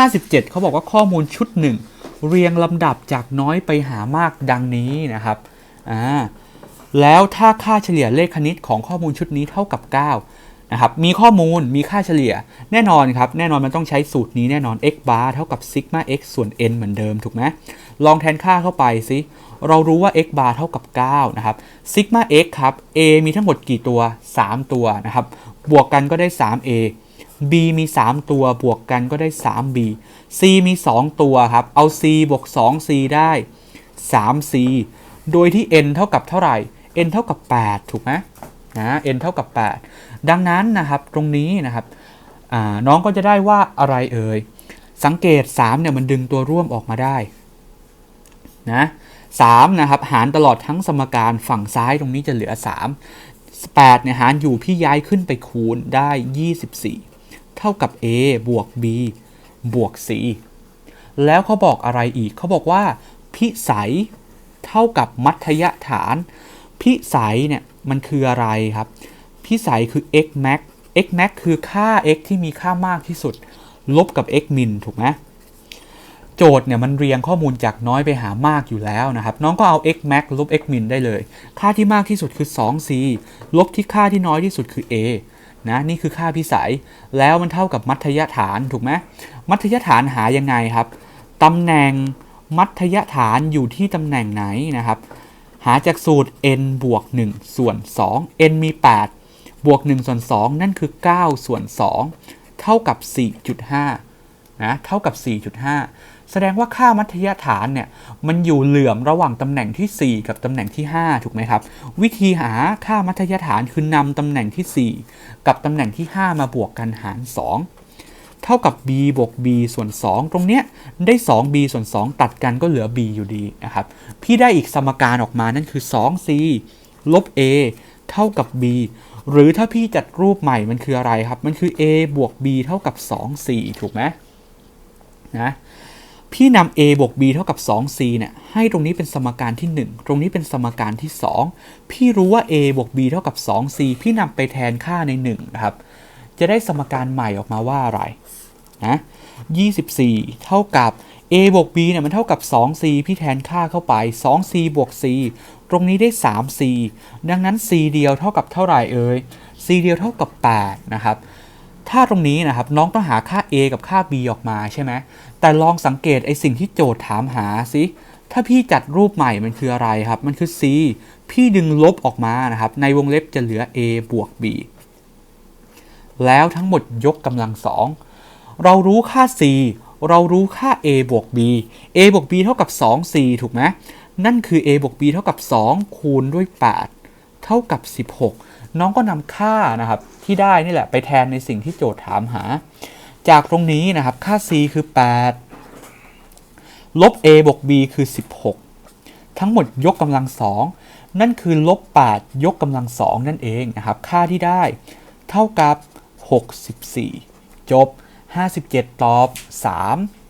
57 เขาบอกว่าข้อมูลชุดหนึ่งเรียงลำดับจากน้อยไปหามากดังนี้นะครับอ่าแล้วถ้าค่าเฉลี่ยเลขคณิตของข้อมูลชุดนี้เท่ากับ 9 นะครับ มีข้อมูลมีค่าเฉลี่ยแน่นอนครับ แน่นอนมันต้องใช้สูตรนี้แน่นอน x bar เท่ากับ sigma x ส่วน n เหมือนเดิมถูกไหมลองแทนค่าเข้าไปสิเรารู้ว่า x bar เท่ากับ 9 นะครับ sigma x ครับ a มีทั้งหมดกี่ตัว 3 ตัวนะครับ บวกกันก็ได้ 3a b มี 3 ตัวบวกกันก็ได้ 3b c มี 2 ตัวครับ เอา c บวก 2c ได้ 3c โดยที่ n เท่ากับเท่าไหร่ n เท่ากับ 8 ถูกไหมนะ n เท่ากับ 8 ดังนั้นนะครับตรงนี้นะครับน้องก็จะได้ว่าอะไรเอ่ย สังเกต 3 เนี่ยมันดึงตัวร่วมออกมาได้นะ3นะครับหารตลอดทั้งสมการฝั่งซ้ายตรงนี้จะเหลือ 3 8เนี่ยหารอยู่พี่ย้ายขึ้นไปคูณได้ 24 เท่ากับ a บวก b บวก c แล้วเขาบอกอะไรอีก เขาบอกว่า พิสัยเท่ากับมัธยฐาน พิสัยเนี่ยมันคืออะไรครับ พิสัยคือ x max x max คือค่า x ที่มีค่ามากที่สุด ลบกับ x min ถูกไหมโจทย์เนี่ยมันเรียงข้อมูลจากน้อยไปหามากอยู่แล้วนะครับ น้องก็เอา x max ลบ x min ได้เลย ค่าที่มากที่สุดคือ 2c ลบที่ค่าที่น้อยที่สุดคือ a นะนี่คือค่าพิสัย แล้วมันเท่ากับมัธยฐานถูกไหมมัธยฐานหายังไงครับตำแหน่งมัธยฐานอยู่ที่ตำแหน่งไหนนะครับ หาจากสูตร n บวก1ส่วน2 n มี 8 บวก1ส่วน2นั่นคือ 9 ส่วน 2 เท่ากับ 4.5นะเท่ากับ 4.5 แสดงว่าค่ามัธยฐานเนี่ยมันอยู่เหลื่อมระหว่างตำแหน่งที่ 4 กับตำแหน่งที่ 5 ถูกไหมครับ วิธีหาค่ามัธยฐานคือนำตำแหน่งที่ 4 กับตำแหน่งที่ 5 มาบวกกันหาร 2 เท่ากับ b บวก b ส่วน 2 ตรงเนี้ยได้ 2b ส่วน 2 ตัดกันก็เหลือ b อยู่ดีนะครับพี่ได้อีกสมการออกมานั่นคือ 2c ลบ a เท่ากับ b หรือถ้าพี่จัดรูปใหม่มันคืออะไรครับ มันคือ a บวก b เท่ากับ 2c ถูกไหมนะ พี่นำ a บวก b เท่ากับ 2c เนี่ยให้ตรงนี้เป็นสมการที่ 1 ตรงนี้เป็นสมการที่ 2 พี่รู้ว่า a บวก b เท่ากับ 2c พี่นำไปแทนค่าใน1นะครับ จะได้สมการใหม่ออกมาว่าอะไรนะ24 เท่ากับ a บวก b เนี่ยมันเท่ากับ 2c พี่แทนค่าเข้าไป 2c บวก c ตรงนี้ได้ 3c ดังนั้น c เดียวเท่ากับเท่าไหร่เอ่ย c เดียวเท่ากับ 8 นะครับ ถ้าตรงนี้นะครับน้องต้องหาค่า a กับค่า b ออกมาใช่ไหมแต่ลองสังเกตไอสิ่งที่โจทย์ถามหาสิถ้าพี่จัดรูปใหม่มันคืออะไรครับ มันคือ c พี่ดึงลบออกมานะครับ ในวงเล็บจะเหลือ a บวก b แล้วทั้งหมดยกกำลังสองเรารู้ค่า c เรารู้ค่า a บวก b a บวก b เท่ากับ 2c ถูกไหมนั่นคือ a บวก b เท่ากับ 2 คูณด้วย 8 เท่ากับ 16 น้องก็นำค่านะครับที่ได้นี่แหละไปแทนในสิ่งที่โจทย์ถามหา จากตรงนี้นะครับค่า c คือ 8 ลบ a บวก b คือ 16 ทั้งหมดยกกำลังสองนั่นคือลบ 8 ยกกำลังสองนั่นเองนะครับ ค่าที่ได้เท่ากับ 64 จบ 57 ตอบ 3